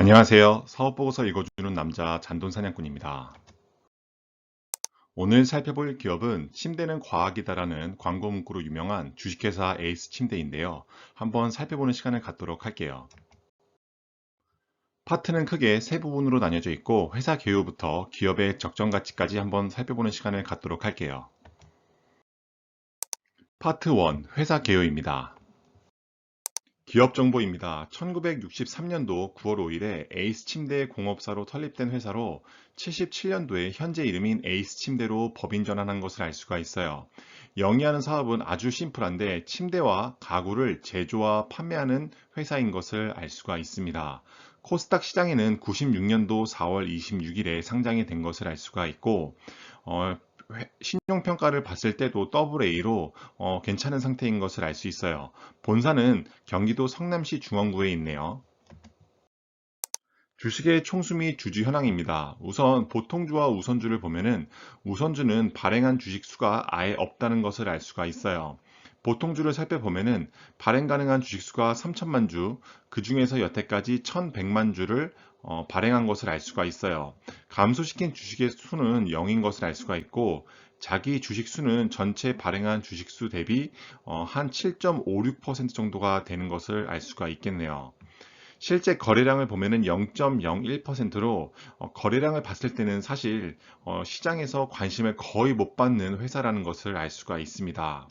안녕하세요. 사업보고서 읽어주는 남자 잔돈사냥꾼입니다. 오늘 살펴볼 기업은 침대는 과학이다라는 광고 문구로 유명한 주식회사 에이스 침대인데요. 한번 살펴보는 시간을 갖도록 할게요. 파트는 크게 세 부분으로 나뉘어져 있고 회사 개요부터 기업의 적정 가치까지 한번 살펴보는 시간을 갖도록 할게요. 파트 1 회사 개요입니다. 기업 정보입니다. 1963년도 9월 5일에 에이스 침대 공업사로 설립된 회사로 77년도에 현재 이름인 에이스 침대로 법인 전환한 것을 알 수가 있어요. 영위하는 사업은 아주 심플한데 침대와 가구를 제조와 판매하는 회사인 것을 알 수가 있습니다. 코스닥 시장에는 96년도 4월 26일에 상장이 된 것을 알 수가 있고 어, 신용평가를 봤을 때도 AA 로 어, 괜찮은 상태인 것을 알 수 있어요. 본사는 경기도 성남시 중원구에 있네요. 주식의 총수 및 주주 현황입니다. 우선 보통주와 우선주를 보면은 우선주는 발행한 주식 수가 아예 없다는 것을 알 수가 있어요. 보통주를 살펴보면은 발행 가능한 주식 수가 3천만 주, 그 중에서 여태까지 1,100만 주를 어, 발행한 것을 알 수가 있어요. 감소시킨 주식의 수는 0인 것을 알 수가 있고 자기 주식 수는 전체 발행한 주식 수 대비 어, 한 7.56% 정도가 되는 것을 알 수가 있겠네요. 실제 거래량을 보면은 0.01%로 어, 거래량을 봤을 때는 사실 어, 시장에서 관심을 거의 못 받는 회사라는 것을 알 수가 있습니다.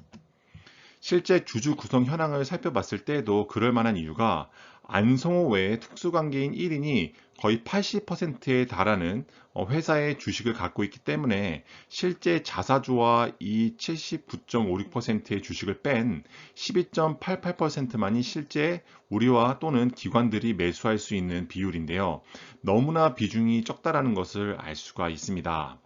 실제 주주 구성 현황을 살펴봤을 때에도 그럴 만한 이유가 안성호 외에 특수관계인 1인이 거의 80%에 달하는 어, 회사의 주식을 갖고 있기 때문에 실제 자사주와 이 79.56%의 주식을 뺀 12.88%만이 실제 우리와 또는 기관들이 매수할 수 있는 비율인데요. 너무나 비중이 적다라는 것을 알 수가 있습니다.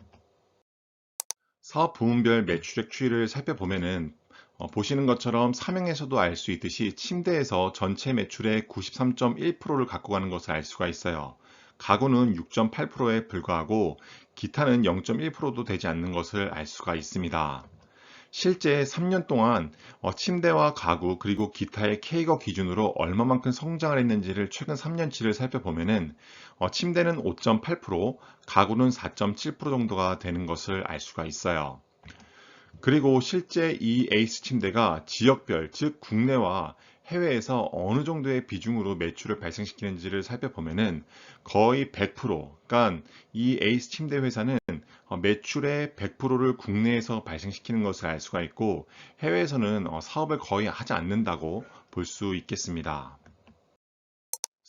사업 부문별 매출액 추이를 살펴보면은 어, 보시는 것처럼 사명에서도 알 수 있듯이 침대에서 전체 매출의 93.1%를 갖고 가는 것을 알 수가 있어요. 가구는 6.8%에 불과하고 기타는 0.1%도 되지 않는 것을 알 수가 있습니다. 실제 3년 동안 어, 침대와 가구 그리고 기타의 K거 기준으로 얼마만큼 성장을 했는지를 최근 3년치를 살펴보면은 어, 침대는 5.8%, 가구는 4.7% 정도가 되는 것을 알 수가 있어요. 그리고 실제 이 에이스 침대가 지역별, 즉 국내와 해외에서 어느 정도의 비중으로 매출을 발생시키는지를 살펴보면은 거의 100%, 그러니까 이 에이스 침대 회사는 어, 매출의 100%를 국내에서 발생시키는 것을 알 수가 있고 해외에서는 어, 사업을 거의 하지 않는다고 볼 수 있겠습니다.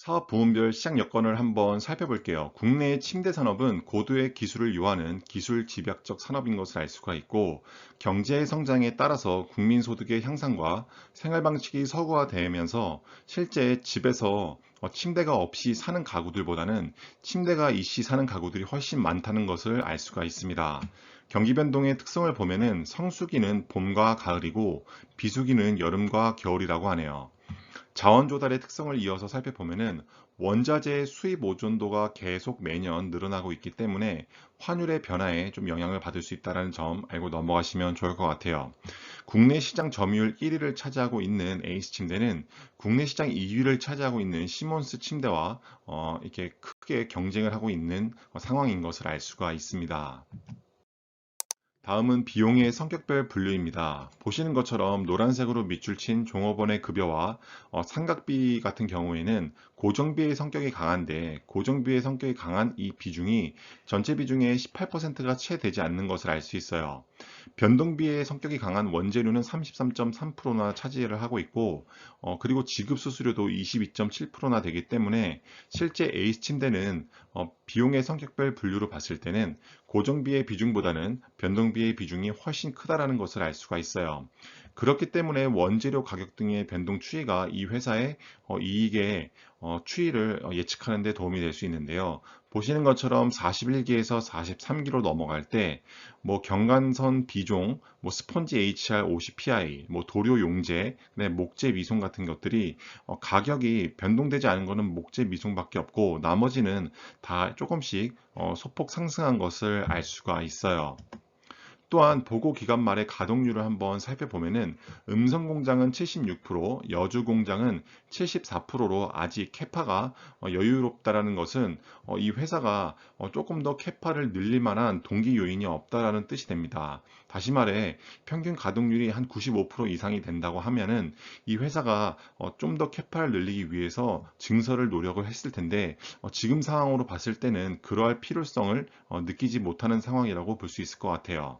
사업 부문별 시장 여건을 한번 살펴볼게요. 국내의 침대 산업은 고도의 기술을 요하는 기술 집약적 산업인 것을 알 수가 있고 경제의 성장에 따라서 국민 소득의 향상과 생활 방식이 서구화되면서 실제 집에서 어, 침대가 없이 사는 가구들보다는 침대가 있이 사는 가구들이 훨씬 많다는 것을 알 수가 있습니다. 경기 변동의 특성을 보면은 성수기는 봄과 가을이고 비수기는 여름과 겨울이라고 하네요. 자원 조달의 특성을 이어서 살펴보면은 원자재 수입 오존도가 계속 매년 늘어나고 있기 때문에 환율의 변화에 좀 영향을 받을 수 있다는 점 알고 넘어가시면 좋을 것 같아요. 국내 시장 점유율 1위를 차지하고 있는 에이스 침대는 국내 시장 2위를 차지하고 있는 시몬스 침대와 어, 이렇게 크게 경쟁을 하고 있는 상황인 것을 알 수가 있습니다. 다음은 비용의 성격별 분류입니다. 보시는 것처럼 노란색으로 밑줄 친 종업원의 급여와 어, 삼각비 같은 경우에는 고정비의 성격이 강한데 고정비의 성격이 강한 이 비중이 전체 비중의 18%가 채 되지 않는 것을 알 수 있어요. 변동비의 성격이 강한 원재료는 33.3%나 차지를 하고 있고 어, 그리고 지급 수수료도 22.7%나 되기 때문에 실제 에이스 침대는 어, 비용의 성격별 분류로 봤을 때는 고정비의 비중보다는 변동비의 비중이 훨씬 크다라는 것을 알 수가 있어요. 그렇기 때문에 원재료 가격 등의 변동 추이가 이 회사의 어, 이익의 어, 추이를 어, 예측하는 데 도움이 될 수 있는데요. 보시는 것처럼 41기에서 43기로 넘어갈 때 뭐 경관선 비종, 뭐 스펀지 HR 50PI, 뭐 도료 용제, 목재 미송 같은 것들이 가격이 변동되지 않은 것은 목재 미송밖에 없고 나머지는 다 조금씩 소폭 상승한 것을 알 수가 있어요. 또한 보고 기간 말의 가동률을 한번 살펴보면은 음성 공장은 76%, 여주 공장은 74%로 아직 캐파가 어, 여유롭다라는 것은 어, 이 회사가 어, 조금 더 캐파를 늘릴 만한 동기 요인이 없다라는 뜻이 됩니다. 다시 말해 평균 가동률이 한 95% 이상이 된다고 하면은 이 회사가 좀 더 캐파를 늘리기 위해서 증설을 노력을 했을 텐데 지금 상황으로 봤을 때는 그러할 필요성을 느끼지 못하는 상황이라고 볼 수 있을 것 같아요.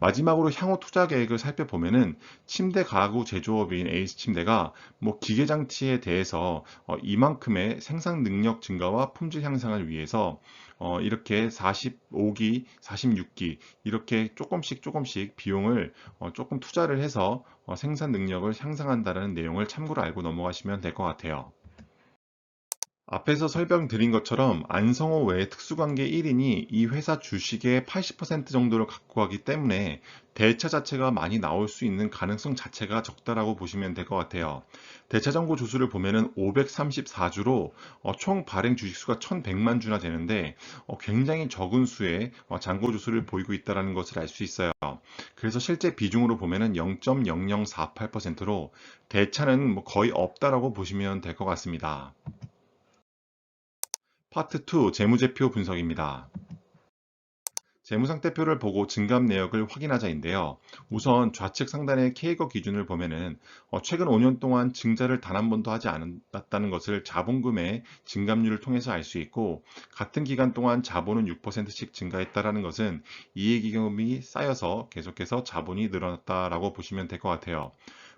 마지막으로 향후 투자 계획을 살펴보면은 침대 가구 제조업인 에이스 침대가 뭐 기계 장치에 대해서 어, 이만큼의 생산 능력 증가와 품질 향상을 위해서 어, 이렇게 45기, 46기 이렇게 조금씩 조금씩 비용을 어, 조금 투자를 해서 어, 생산 능력을 향상한다는 내용을 참고로 알고 넘어가시면 될 것 같아요. 앞에서 설명드린 것처럼 안성호 외에 특수관계 1인이 이 회사 주식의 80% 정도를 갖고 가기 때문에 대차 자체가 많이 나올 수 있는 가능성 자체가 적다라고 보시면 될 것 같아요. 대차 정보 주수를 보면은 534주로 어, 총 발행 주식수가 1100만 주나 되는데 어, 굉장히 적은 수의 어, 잔고 주수를 보이고 있다는 것을 알 수 있어요. 그래서 실제 비중으로 보면은 0.0048%로 대차는 뭐 거의 없다라고 보시면 될 것 같습니다. 파트 2 재무제표 분석입니다. 재무상태표를 보고 증감 내역을 확인하자인데요. 우선 좌측 상단의 K거 기준을 보면은 어, 최근 5년 동안 증자를 단 한 번도 하지 않았다는 것을 자본금의 증감률을 통해서 알 수 있고 같은 기간 동안 자본은 6%씩 증가했다는 것은 이해기금이 쌓여서 계속해서 자본이 늘어났다라고 보시면 될 것 같아요.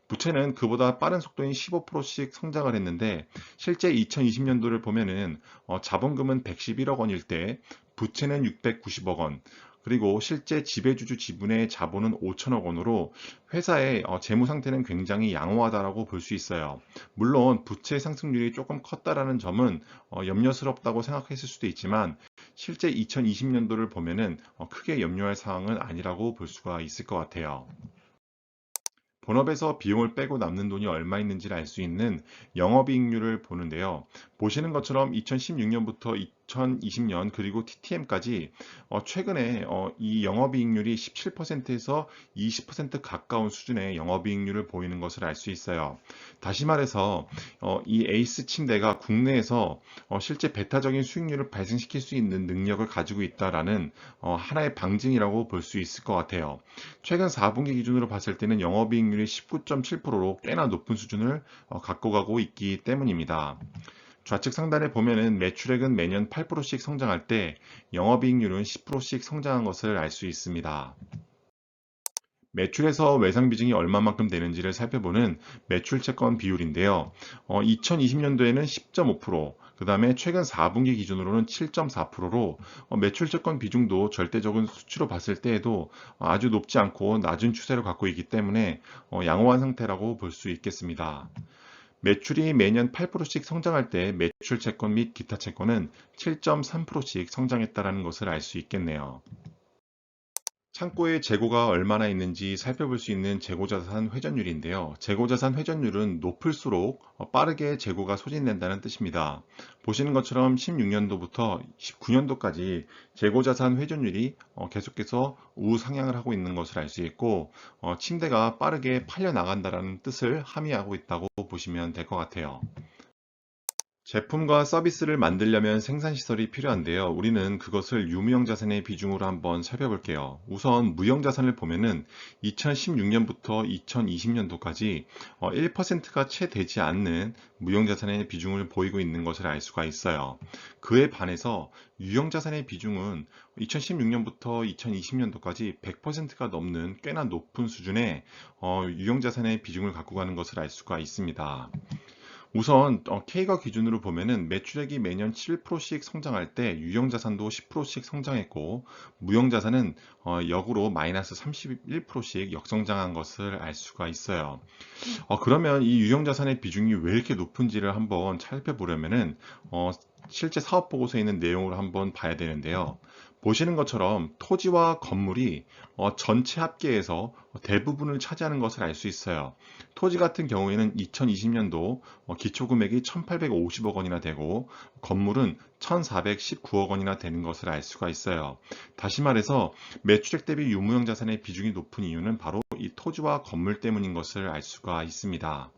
부채는 그보다 빠른 속도인 15%씩 성장을 했는데 실제 2020년도를 보면은 어, 자본금은 111억 원일 때 부채는 690억 원 그리고 실제 지배주주 지분의 자본은 5천억 원으로 회사의 어, 재무 상태는 굉장히 양호하다라고 볼 수 있어요. 물론 부채 상승률이 조금 컸다라는 점은 어, 염려스럽다고 생각했을 수도 있지만 실제 2020년도를 보면은 어, 크게 염려할 사항은 아니라고 볼 수가 있을 것 같아요. 본업에서 비용을 빼고 남는 돈이 얼마 있는지를 알 수 있는 영업이익률을 보는데요. 보시는 것처럼 2016년부터 2020년 그리고 TTM까지 어, 최근에 어, 이 영업이익률이 17%에서 20% 가까운 수준의 영업이익률을 보이는 것을 알 수 있어요. 다시 말해서 어, 이 에이스 침대가 국내에서 어, 실제 배타적인 수익률을 발생시킬 수 있는 능력을 가지고 있다라는 어, 하나의 방증이라고 볼 수 있을 것 같아요. 최근 4분기 기준으로 봤을 때는 영업이익률이 19.7%로 꽤나 높은 수준을 어, 갖고 가고 있기 때문입니다. 좌측 상단에 보면은 매출액은 매년 8%씩 성장할 때 영업이익률은 10%씩 성장한 것을 알 수 있습니다. 매출에서 외상 비중이 얼마만큼 되는지를 살펴보는 매출 채권 비율인데요. 어, 2020년도에는 10.5%, 그 다음에 최근 4분기 기준으로는 7.4%로 어, 매출 채권 비중도 절대적인 수치로 봤을 때에도 아주 높지 않고 낮은 추세를 갖고 있기 때문에 어, 양호한 상태라고 볼 수 있겠습니다. 매출이 매년 8%씩 성장할 때 매출 채권 및 기타 채권은 7.3%씩 성장했다는 것을 알 수 있겠네요. 창고에 재고가 얼마나 있는지 살펴볼 수 있는 재고자산 회전율인데요. 재고자산 회전율은 높을수록 빠르게 재고가 소진된다는 뜻입니다. 보시는 것처럼 16년도부터 19년도까지 재고자산 회전율이 어, 계속해서 우상향을 하고 있는 것을 알 수 있고 어, 침대가 빠르게 팔려 나간다는 뜻을 함의하고 있다고 보시면 될 것 같아요. 제품과 서비스를 만들려면 생산시설이 필요한데요. 우리는 그것을 유무형 자산의 비중으로 한번 살펴볼게요. 우선 무형 자산을 보면은 2016년부터 2020년도까지 1%가 채 되지 않는 무형 자산의 비중을 보이고 있는 것을 알 수가 있어요. 그에 반해서 유형 자산의 비중은 2016년부터 2020년도까지 100%가 넘는 꽤나 높은 수준의 어, 유형 자산의 비중을 갖고 가는 것을 알 수가 있습니다. 우선 어, K가 기준으로 보면은 매출액이 매년 7%씩 성장할 때 유형자산도 10%씩 성장했고 무형자산은 어, 역으로 마이너스 31%씩 역성장한 것을 알 수가 있어요. 어, 그러면 이 유형자산의 비중이 왜 이렇게 높은지를 한번 살펴보려면은 어, 실제 사업 보고서에 있는 내용을 한번 봐야 되는데요. 보시는 것처럼 토지와 건물이 어, 전체 합계에서 대부분을 차지하는 것을 알 수 있어요. 토지 같은 경우에는 2020년도 어, 기초금액이 1,850억 원이나 되고 건물은 1,419억 원이나 되는 것을 알 수가 있어요. 다시 말해서 매출액 대비 유무형 자산의 비중이 높은 이유는 바로 이 토지와 건물 때문인 것을 알 수가 있습니다.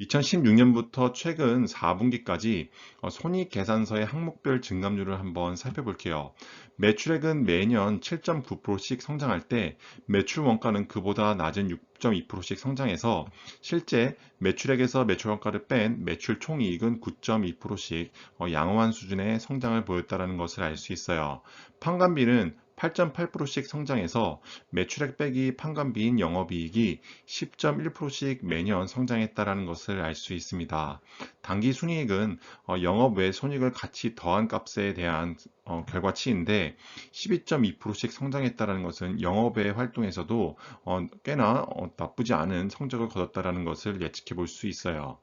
2016년부터 최근 4분기까지 어, 손익계산서의 항목별 증감률을 한번 살펴볼게요. 매출액은 매년 7.9%씩 성장할 때 매출 원가는 그보다 낮은 6.2%씩 성장해서 실제 매출액에서 매출 원가를 뺀 매출 총이익은 9.2%씩 어, 양호한 수준의 성장을 보였다는 것을 알 수 있어요. 판관비는 8.8%씩 성장해서 매출액 빼기 판관비인 영업이익이 10.1%씩 매년 성장했다는 것을 알 수 있습니다. 단기 순이익은 어, 영업 외 손익을 같이 더한 값에 대한 어, 결과치인데 12.2%씩 성장했다는 것은 영업 외 활동에서도 어, 꽤나 나쁘지 않은 성적을 거뒀다는 것을 예측해 볼 수 있어요.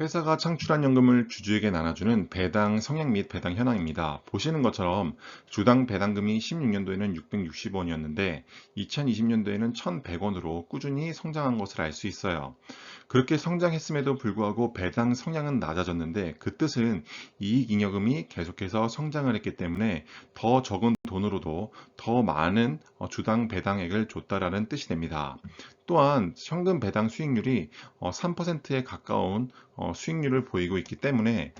회사가 창출한 연금을 주주에게 나눠주는 배당 성향 및 배당 현황입니다. 보시는 것처럼 주당 배당금이 16년도에는 660원이었는데 2020년도에는 1100원으로 꾸준히 성장한 것을 알 수 있어요. 그렇게 성장했음에도 불구하고 배당 성향은 낮아졌는데 그 뜻은 이익잉여금이 계속해서 성장을 했기 때문에 더 적은 돈으로도 더 많은 어, 주당 배당액을 줬다라는 뜻이 됩니다. 또한 현금 배당 수익률이 3%에 어, 가까운 어, 수익률을 보이고 있기 때문에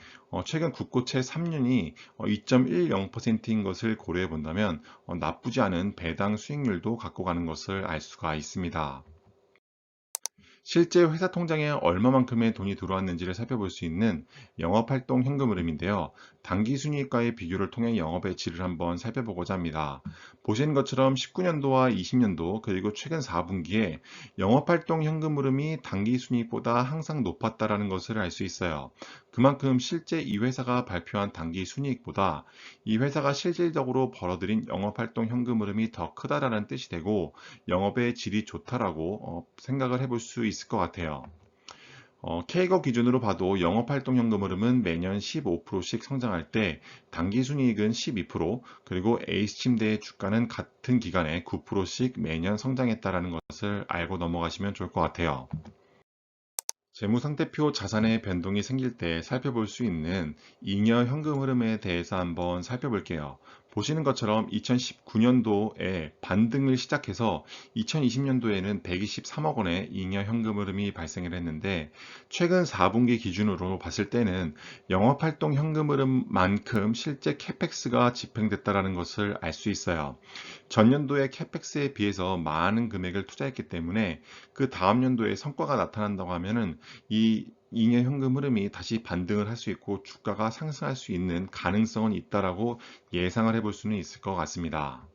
최근 국고채 3년이 2.10%인 것을 고려해 본다면 나쁘지 않은 배당 수익률도 갖고 가는 것을 알 수가 있습니다. 실제 회사 통장에 얼마만큼의 돈이 들어왔는지를 살펴볼 수 있는 영업활동 현금 흐름인데요. 단기 순이익과의 비교를 통해 영업의 질을 한번 살펴보고자 합니다. 보시는 것처럼 19년도와 20년도 그리고 최근 4분기에 영업활동 현금 흐름이 단기 순이익보다 항상 높았다라는 것을 알 수 있어요. 그만큼 실제 이 회사가 발표한 단기 순이익보다 이 회사가 실질적으로 벌어들인 영업활동 현금 흐름이 더 크다라는 뜻이 되고 영업의 질이 좋다라고 어, 생각을 해볼 수 있을 것 같아요. 어, K거 기준으로 봐도 영업활동 현금 흐름은 매년 15%씩 성장할 때 단기 순이익은 12% 그리고 에이스침대의 주가는 같은 기간에 9%씩 매년 성장했다는 것을 알고 넘어가시면 좋을 것 같아요. 재무상태표 자산의 변동이 생길 때 살펴볼 수 있는 잉여 현금 흐름에 대해서 한번 살펴볼게요. 보시는 것처럼 2019년도에 반등을 시작해서 2020년도에는 123억 원의 잉여 현금 흐름이 발생을 했는데 최근 4분기 기준으로 봤을 때는 영업활동 현금 흐름만큼 실제 캐펙스가 집행됐다는 것을 알 수 있어요. 전년도의 캐펙스에 비해서 많은 금액을 투자했기 때문에 그 다음 연도에 성과가 나타난다고 하면은 이 잉여 현금 흐름이 다시 반등을 할 수 있고 주가가 상승할 수 있는 가능성은 있다라고 예상을 해볼 수는 있을 것 같습니다.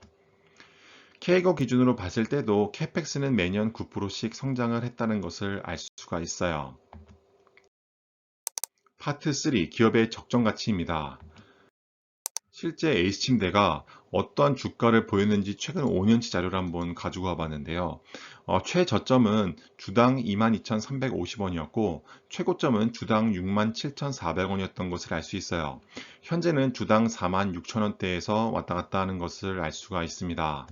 K거 기준으로 봤을 때도 캐펙스는 매년 9%씩 성장을 했다는 것을 알 수가 있어요. 파트 3 기업의 적정 가치입니다. 실제 에이스침대가 어떠한 주가를 보였는지 최근 5년치 자료를 한번 가지고 와봤는데요. 어, 최저점은 주당 22,350원이었고 최고점은 주당 67,400원이었던 것을 알 수 있어요. 현재는 주당 46,000원대에서 왔다 갔다 하는 것을 알 수가 있습니다.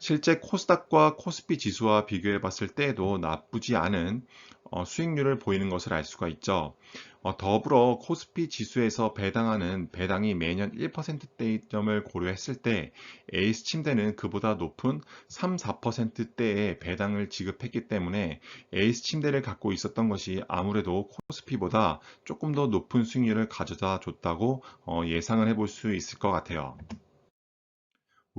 실제 코스닥과 코스피 지수와 비교해 봤을 때에도 나쁘지 않은 어, 수익률을 보이는 것을 알 수가 있죠. 어, 더불어 코스피 지수에서 배당하는 배당이 매년 1%대점을 고려했을 때 에이스 침대는 그보다 높은 3, 4%대의 배당을 지급했기 때문에 에이스 침대를 갖고 있었던 것이 아무래도 코스피보다 조금 더 높은 수익률을 가져다 줬다고 어, 예상을 해볼 수 있을 것 같아요.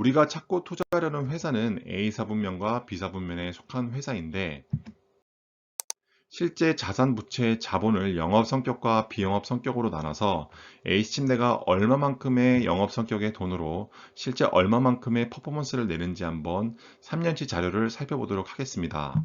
우리가 찾고 투자하려는 회사는 A사분면과 B사분면에 속한 회사인데 실제 자산 부채 자본을 영업 성격과 비영업 성격으로 나눠서 A침대가 얼마만큼의 영업 성격의 돈으로 실제 얼마만큼의 퍼포먼스를 내는지 한번 3년치 자료를 살펴보도록 하겠습니다.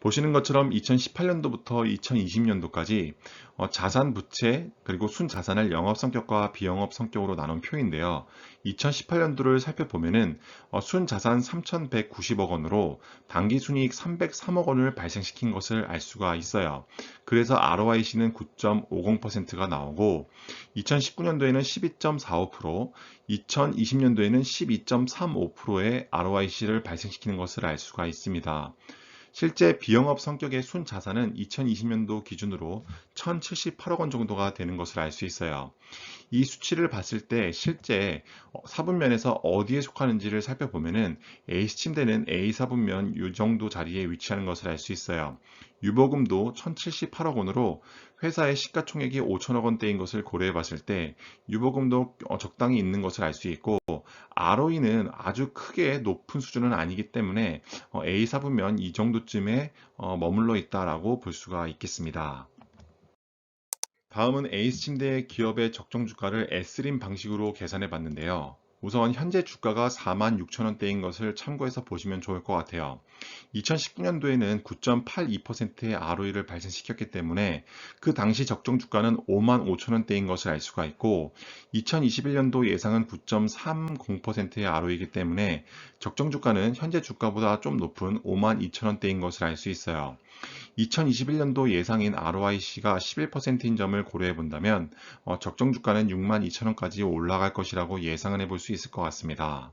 보시는 것처럼 2018년도부터 2020년도까지 어, 자산 부채 그리고 순자산을 영업 성격과 비영업 성격으로 나눈 표인데요. 2018년도를 살펴보면은 어, 순자산 3,190억 원으로 당기 순이익 303억 원을 발생시킨 것을 알 수가 있어요. 그래서 ROIC는 9.50%가 나오고 2019년도에는 12.45%, 2020년도에는 12.35%의 ROIC를 발생시키는 것을 알 수가 있습니다. 실제 비영업 성격의 순 자산은 2020년도 기준으로 1,078억 원 정도가 되는 것을 알 수 있어요. 이 수치를 봤을 때 실제 사분면에서 어디에 속하는지를 살펴보면은 A침대는 A 사분면 이 정도 자리에 위치하는 것을 알 수 있어요. 유보금도 1,078억 원으로 회사의 시가총액이 5천억 원대인 것을 고려해 봤을 때 유보금도 적당히 있는 것을 알 수 있고 ROE는 아주 크게 높은 수준은 아니기 때문에 A 사분면 이 정도쯤에 머물러 있다라고 볼 수가 있겠습니다. 다음은 에이스 침대의 기업의 적정 주가를 S림 방식으로 계산해 봤는데요. 우선 현재 주가가 46,000원대인 것을 참고해서 보시면 좋을 것 같아요. 2019년도에는 9.82%의 ROE를 발생시켰기 때문에 그 당시 적정 주가는 55,000원대인 것을 알 수가 있고 2021년도 예상은 9.30%의 ROE이기 때문에 적정 주가는 현재 주가보다 좀 높은 52,000원대인 것을 알 수 있어요. 2021년도 예상인 ROIC가 11%인 점을 고려해 본다면 어, 적정 주가는 62,000원까지 올라갈 것이라고 예상을 해볼 수 있을 것 같습니다.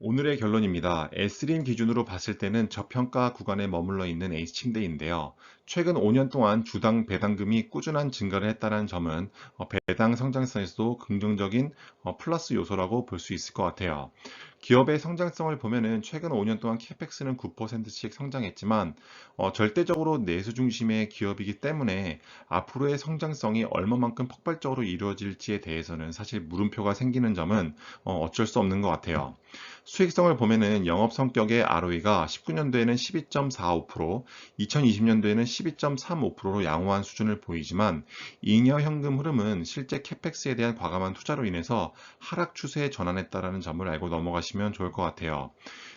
오늘의 결론입니다. S림 기준으로 봤을 때는 저평가 구간에 머물러 있는 에이스 침대인데요. 최근 5년 동안 주당 배당금이 꾸준한 증가를 했다는 점은 어, 배당 성장성에서도 긍정적인 어, 플러스 요소라고 볼 수 있을 것 같아요. 기업의 성장성을 보면은 최근 5년 동안 캐펙스는 9%씩 성장했지만 어, 절대적으로 내수 중심의 기업이기 때문에 앞으로의 성장성이 얼마만큼 폭발적으로 이루어질지에 대해서는 사실 물음표가 생기는 점은 어, 어쩔 수 없는 것 같아요. 수익성을 보면은 영업 성격의 ROE가 19년도에는 12.45%, 2020년도에는 12.35%로 양호한 수준을 보이지만 잉여 현금 흐름은 실제 캐펙스에 대한 과감한 투자로 인해서 하락 추세에 전환했다라는 점을 알고 넘어가시면 좋을 것 같아요.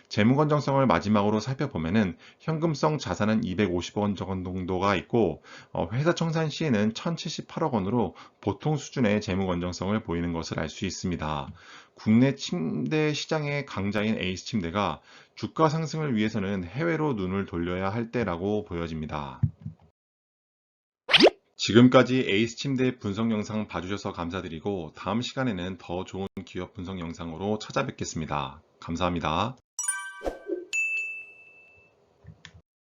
재무 건정성을 마지막으로 살펴보면은 현금성 자산은 250억 원 정도가 있고 어, 회사 청산 시에는 1,078억 원으로 보통 수준의 재무 건정성을 보이는 것을 알 수 있습니다. 국내 침대 시장의 강자인 에이스 침대가 주가 상승을 위해서는 해외로 눈을 돌려야 할 때라고 보여집니다. 지금까지 에이스 침대 분석 영상 봐주셔서 감사드리고 다음 시간에는 더 좋은 기업 분석 영상으로 찾아뵙겠습니다. 감사합니다.